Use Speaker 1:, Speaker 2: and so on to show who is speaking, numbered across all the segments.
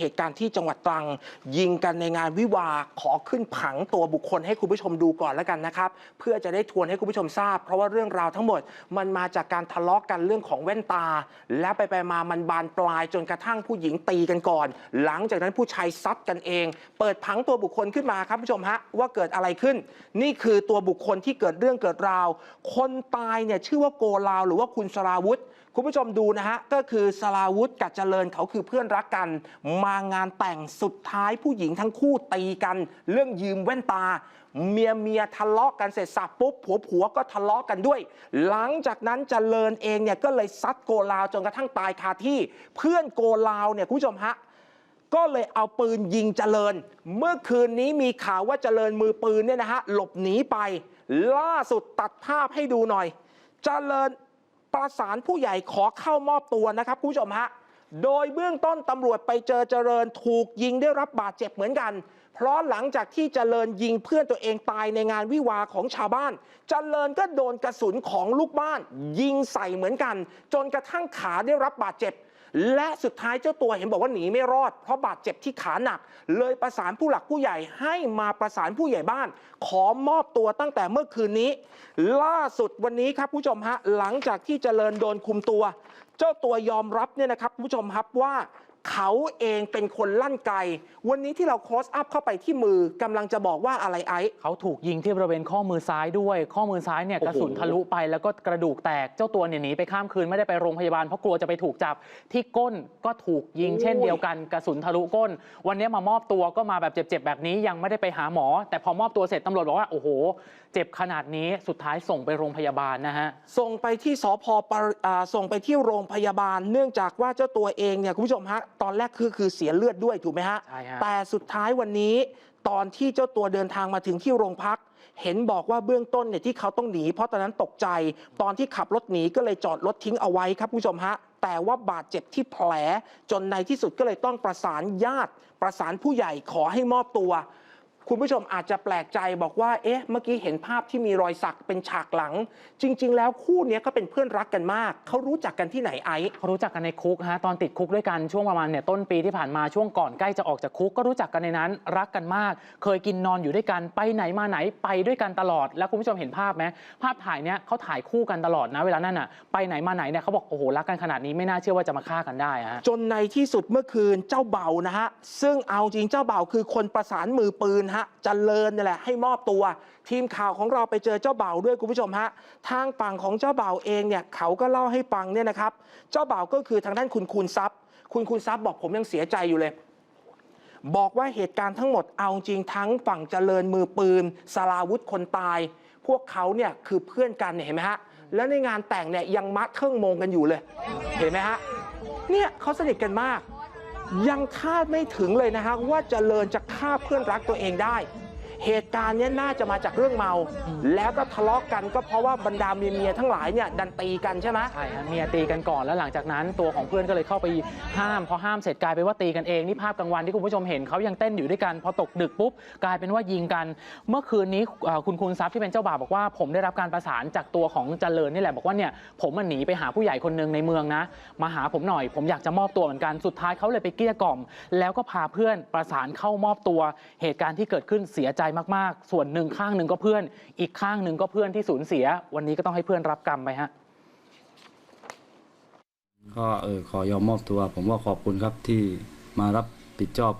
Speaker 1: เหตุการณ์ที่จังหวัดตรัง ยิงกันในงานวิวาขอขึ้นผังตัวบุคคลให้คุณผู้ชมดูก่อนแล้วกันนะครับ เพื่อจะได้ทวนให้คุณผู้ชมทราบ เพราะว่าเรื่องราวทั้งหมด มันมาจากการทะเลาะกันเรื่องของแว่นตา และไปไปมามันบานปลายจนกระทั่งผู้หญิงตีกันก่อน หลังจากนั้นผู้ชายซัดกันเอง เปิดผังตัวบุคคลขึ้นมาครับผู้ชมฮะว่าเกิดอะไรขึ้น นี่คือตัวบุคคลที่เกิดเรื่องเกิดราว คนตายเนี่ยชื่อว่าโกลาวหรือว่าคุณสราวุธคุณผู้ชมดูนะฮะก็คือสราวุธกับเจริญเขาคือเพื่อนรักกันมางานแต่งสุดท้ายผู้หญิงทั้งคู่ตีกัน เรื่องยืมแว่นตา เมียเมียทะเลาะกันเสร็จสับปุ๊บผัวผัวก็ทะเลาะกันด้วย หลังจากนั้นเจริญเองเนี่ยก็เลยซัดโกลาวจนกระทั่งตายคาที่ เพื่อนโกลาวเนี่ยคุณผู้ชมฮะก็เลยเอาปืนยิงเจริญ เมื่อคืนนี้มีข่าวว่าเจริญมือปืนเนี่ยนะฮะหลบหนีไป ล่าสุดตัดภาพให้ดูหน่อย เจริญประสานผู้ใหญ่ขอเข้ามอบตัวนะครับคุณผู้ชมฮะ โดยเบื้องต้นตำรวจไปเจอเจริญถูกยิงได้รับบาดเจ็บเหมือนกัน เพราะหลังจากที่เจริญยิงเพื่อนตัวเองตายในงานวิวาของชาวบ้าน เจริญก็โดนกระสุนของลูกบ้าน ยิงใส่เหมือนกัน จนกระทั่งขาได้รับบาดเจ็บ และสุดท้ายเจ้าตัวเห็นบอกว่าหนีไม่รอด เพราะบาดเจ็บที่ขาหนัก เลยประสานผู้หลักผู้ใหญ่ให้มาประสานผู้ใหญ่บ้าน ขอมอบตัวตั้งแต่เมื่อคืนนี้ ล่าสุดวันนี้ครับผู้ชมฮะหลังจากที่เจริญโดนคุมตัว เจ้าตัวยอมรับเนี่ยนะครับผู้ชมครับว่า เขาเองเป็นคนลั่นไกวันนี้ที่เราโคสอัพเข้าไปที่มือกำลังจะบอกว่าอะไรไอ้
Speaker 2: เขาถูกยิงที่บริเวณข้อมือซ้ายด้วย ข้อมือซ้ายเนี่ย
Speaker 1: โอ้
Speaker 2: ก
Speaker 1: โห
Speaker 2: ระสุนทะลุไปแล้วก็กระดูกแตกเจ้าตัวเนี่ยหนีไปข้ามคืนไม่ได้ไปโรงพยาบาลเพราะกลัวจะไปถูกจับ ที่ก้นก็ถูกยิงเช่นเดียวกันกระสุนทะลุก้น วันนี้มามอบตัวก็มาแบบเจ็บๆแบบนี้ยังไม่ได้ไปหาหมอ แต่พอมอบตัวเสร็จตำรวจบอกว่าโอ้โห เจ็บขนาดนี้สุดท้ายส่งไปโรงพยาบาลนะฮะ
Speaker 1: ส่งไปที่สพปรอ่าส่งไปที่โรงพยาบาล เนื่องจากว่าเจ้าตัวเองเนี่ยคุณผู้ชมฮะ ตอนแรกคือคือเสียเลือดด้วยถูกไหมฮะ
Speaker 2: ใช่ฮะ
Speaker 1: แต่สุดท้ายวันนี้ ตอนที่เจ้าตัวเดินทางมาถึงที่โรงพัก เห็นบอกว่าเบื้องต้นเนี่ยที่เขาต้องหนี เพราะตอนนั้นตกใจ ตอนที่ขับรถหนีก็เลยจอดรถทิ้งเอาไว้ครับคุณผู้ชมฮะ แต่ว่าบาดเจ็บที่แผล จนในที่สุดก็เลยต้องประสานญาติ ประสานผู้ใหญ่ขอให้มอบตัว คุณผู้ชมอาจจะแปลกใจบอกว่า เอ๊ะ เมื่อกี้เห็นภาพที่มีรอยสักเป็นฉากหลัง จริง ๆ แล้วคู่เนี้ยก็เป็นเพื่อนรักกันมาก เขารู้จักกันที่ไหนไอซ์
Speaker 2: เขารู้จักกันในคุกฮะตอนติดคุกด้วยกันช่วงประมาณเนี่ยต้นปีที่ผ่านมาช่วงก่อนใกล้จะออกจากคุกก็รู้จักกันในนั้นรักกันมาก เคยกินนอนอยู่ด้วยกันไปไหนมาไหนไปด้วยกันตลอด แล้วคุณผู้ชมเห็นภาพไหมภาพถ่ายเนี้ยเขาถ่ายคู่กันตลอดนะเวลานั้นอะไปไหนมาไหนเนี่ยเขาบอกโอ้โหรักกันขนาดนี้ไม่น่าเชื่อว่าจะมาฆ่ากันได้ฮะ
Speaker 1: จนในที่สุดเมื่อคืนเจ้าเบานะฮะซึ่งเอาจริงเจ้าเบาคือคนประสานมือปืนฮะเจริญนี่แหละให้มอบตัว ทีมข่าวของเราไปเจอเจ้าเบาด้วยคุณผู้ชมฮะทางฝั่งของเจ้าเบาเองเนี่ยเขาก็เล่าให้ฟังเนี่ยนะครับ เจ้าเบาก็คือทางด้านคุณคูณทรัพย์ คุณคูณทรัพย์บอกผมยังเสียใจอยู่เลยบอกว่าเหตุการณ์ทั้งหมดเอาจริงทั้งฝั่งเจริญมือปืนสลาวุธคนตาย พวกเขาเนี่ยคือเพื่อนกันเนี่ยเห็นไหมฮะ แล้วในงานแต่งเนี่ยยังมัดเครื่องมงกันอยู่เลย เห็นไหมฮะ เนี่ยเขาสนิทกันมาก ยังคาดไม่ถึงเลยนะฮะว่าเจริญจะฆ่าเพื่อนรักตัวเองได้ เหตุการณ์เนี้ยน่าจะมาจากเรื่องเมา แล้วก็ทะเลาะกันก็เพราะว่าบรรดาเมียๆทั้งหลายเนี่ยดันตีกันใช่ไหม
Speaker 2: ใช่ฮะเมียตีกันก่อนแล้วหลังจากนั้น ตัวของเพื่อนก็เลยเข้าไปห้ามพอห้ามเสร็จกลายเป็นว่าตีกันเองนี่ภาพกลางวันที่คุณผู้ชมเห็นเขายังเต้นอยู่ด้วยกันพอตกดึกปุ๊บกลายเป็นว่ายิงกัน เมื่อคืนนี้เอ่อคุณคุณทรัพย์ที่เป็นเจ้าบ่าวบอกว่าผมได้รับการประสานจากตัวของเจริญนี่แหละบอกว่าเนี่ยผมมันหนีไปหาผู้ใหญ่คนหนึ่งในเมืองนะ มาหาผมหน่อย ผมอยากจะมอบตัวเหมือนกันสุดท้ายเขาเลยไปเกลี้ยกล่อม แล้วก็พาเพื่อนประสานเข้ามอบตัวเหตุการณ์ที่เกิดขึ้นเสียใจมากๆ ส่วนหนึ่งข้างหนึ่งก็เพื่อน อีกข้างหนึ่งก็เพื่อนที่สูญเสีย วันนี้ก็ต้องให้เพื่อนรับกรรมไปฮะ
Speaker 3: ก็เออขอยอมมอบตัว ผมว่าขอบคุณครับที่มารับผิดชอบ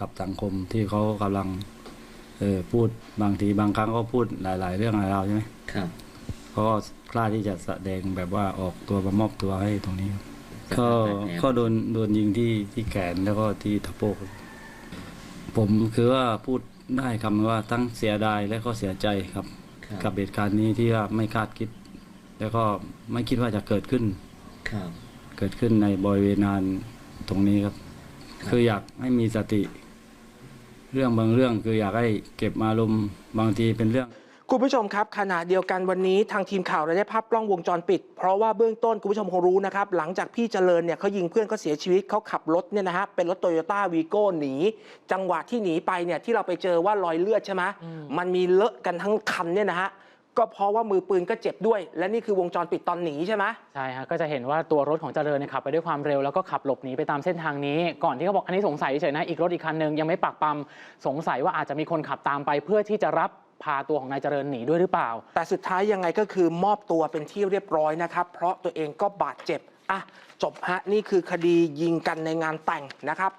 Speaker 3: กับสังคมที่เขากำลังเออพูดบางทีบางครั้งก็พูดหลาย ๆ เรื่องหลายราวใช่ไหม
Speaker 4: ครับ
Speaker 3: เขาก็กล้าที่จะแสดงแบบว่าออกตัวมามอบตัวให้ตรงนี้ครับก็
Speaker 4: แนว
Speaker 3: ก็โดนโดนยิงที่ที่แขนแล้วก็ที่ทะโพกครับผมคือว่าพูด ได้คำว่าทั้งเสียดายและก็เสียใจครับ
Speaker 4: ครับ
Speaker 3: กับเหตุการณ์นี้ที่ว่าไม่คาดคิด แล้วก็ไม่คิดว่าจะเกิดขึ้น
Speaker 4: ครับ
Speaker 3: เกิดขึ้นในบริเวณงานตรงนี้ครับ
Speaker 4: ครับ
Speaker 3: คืออยากให้มีสติ เรื่องบางเรื่องคืออยากให้เก็บมารมณ์บางทีเป็นเรื่อง
Speaker 1: คุณผู้ชมครับขณะเดียวกันวันนี้ทางทีมข่าวเราได้ภาพกล้องวงจรปิด เพราะว่าเบื้องต้นคุณผู้ชมคงรู้นะครับ หลังจากพี่เจริญเนี่ยเขายิงเพื่อนเขาเสียชีวิตเขาขับรถเนี่ยนะฮะเป็นรถโตโยต้าวีโก้หนี จังหวะที่หนีไปเนี่ยที่เราไปเจอว่ารอยเลือดใช่ไหม
Speaker 2: อืม
Speaker 1: มันมีเลอะกันทั้งคันเนี่ยนะฮะก็เพราะว่ามือปืนก็เจ็บด้วย และนี่คือวงจรปิดตอนหนีใช่ไหม
Speaker 2: ใช่ฮะก็จะเห็นว่าตัวรถของเจริญเนี่ยขับไปด้วยความเร็วแล้วก็ขับหลบหนีไปตามเส้นทางนี้ ก่อนที่เขาบอกอันนี้สงสัยเฉยๆนะอีกรถอีกคันหนึ่งยังไม่ปักปั๊มสงสัยว่าอาจจะมีคนขับตามไปเพื่อที่จะรับ พาตัวของนายเจริญหนีด้วยหรือเปล่า
Speaker 1: แต่สุดท้ายยังไงก็คือมอบตัวเป็นที่เรียบร้อยนะครับ เพราะตัวเองก็บาดเจ็บอะจบฮะนี่คือคดียิงกันในงานแต่งนะครับ